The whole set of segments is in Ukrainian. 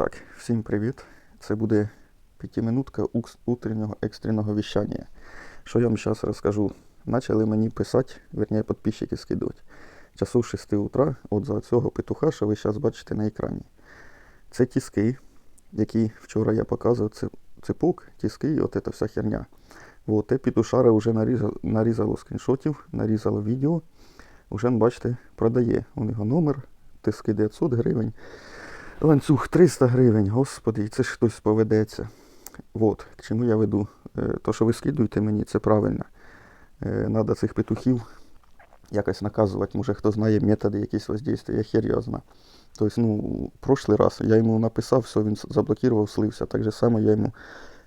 Так, всім привіт. Це буде п'ятиминутка утреннього екстреного віщання. Що я вам зараз розкажу? Почали мені писати, верніше, підписчики скидувати. Часу 6 утра, от за цього петуха, що ви зараз бачите на екрані. Це тіски, які вчора я показував, це ципок, тіски і от ця вся херня. От, петушара вже нарізало, нарізало скріншотів, нарізало відео. Уже, бачите, продає. У нього номер, тиски 900 гривень. Ланцюг 300 гривень, господи, і це ж хтось поведеться. От, к чому я веду. Е, То, що ви скидуєте мені, це правильно. Треба цих петухів якось наказувати. Може, хто знає методи якісь воздействия, я хер його знаю. Тобто, ну, прошлий раз я йому написав, все, він заблокував, слився. Так же само я йому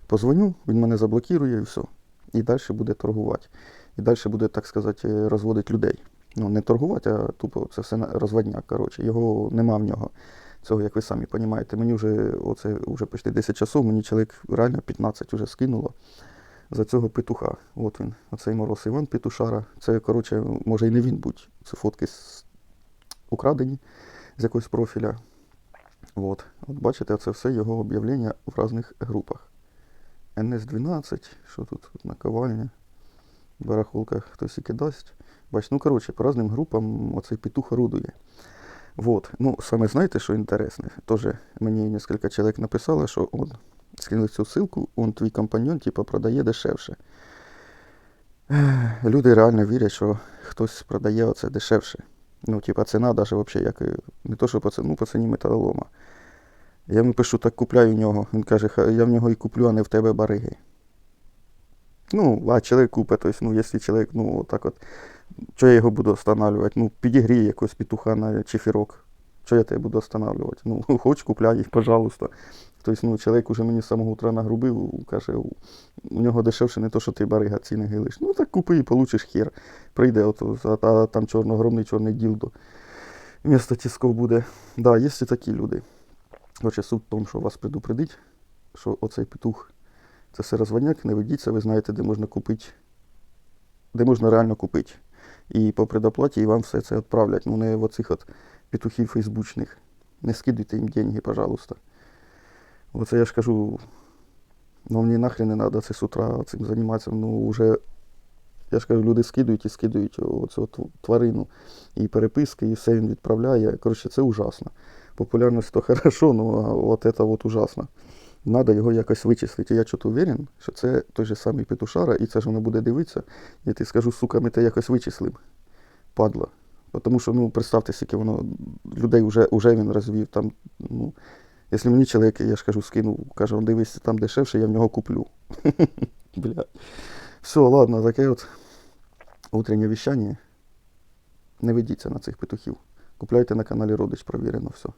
позвоню, він мене заблокує і все. І далі буде торгувати. І далі буде, так сказати, е, розводити людей. Ну, не торгувати, а тупо це все розводняк. Коротше. Його нема в нього цього, як ви самі розумієте. Мені вже оце вже почти 10 часов, мені чоловік реально 15 вже скинуло за цього петуха. От він, оцей мороз Іван Петушара. Це, коротше, може і не він будь. Це фотки з... украдені з якогось профіля. От. От бачите, це все його об'явлення в різних групах. НС-12, що тут, тут наковальня, барахолка хтось і дасть. Бач, ну коротше, по різним групам оцей петух орудує. Вот. Ну, саме знаєте, що інтересне? Тоже мені несколько чоловік написало, що он скинули цю ссылку, он твій компаньон, типа, продає дешевше. Люди реально вірять, що хтось продає оце дешевше. Ну, типа, ціна навіть взагалі як не то, що по ціні, ну, по ціні металолома. Я йому пишу, так купляю в нього. Він каже, я в нього і куплю, а не в тебе бариги. Ну, а чоловік купить, тобто, ну, якщо чоловік, ну, отак от, що я його буду встановлювати? Ну, підігрій якогось петуха на чефірок. Що я тебе буду встановлювати? Ну, хоч купляй їх, пожалуйста. Тобто, ну, чоловік уже мені з самого утра нагрубив, каже, у нього дешевше не то, що ти барига ціни гилиш. Ну так купи і получиш хер. Прийде ото, а, а там чорно, огромний чорний ділдо. Вмісто тісков буде. Да, є такі люди. Короче, суть в тому, що вас предупредить, що оцей петух це все розводняк, не ведіться, ви знаєте, де можна купити, де можна реально купити. І по предоплаті і вам все це відправлять. Ну не в оцих от петухів фейсбучних. Не скидуйте їм деньги, пожалуйста. Оце я ж кажу, ну мені нахрен не треба це з утра цим займатися. Ну вже, я ж кажу, люди скидують і скидують оцю тварину. І переписки, і все він відправляє. Коротше, це ужасно. Популярність то хорошо, ну а от це от ужасно. Надо його якось вичислити. Я чого уверен, що це той же самий петушара, і це ж воно буде дивитися. Я ти скажу, сука, ми те якось вичислимо. Падла. Тому що, ну, представте, скільки воно людей вже, вже він розвів там. Ну, якщо мені чоловік, я ж кажу, скинув, каже, он дивись, там дешевше, я в нього куплю. Бля. Все, ладно, таке от утреннє віщання. Не ведіться на цих петухів. Купляйте на каналі Родич, провірено все.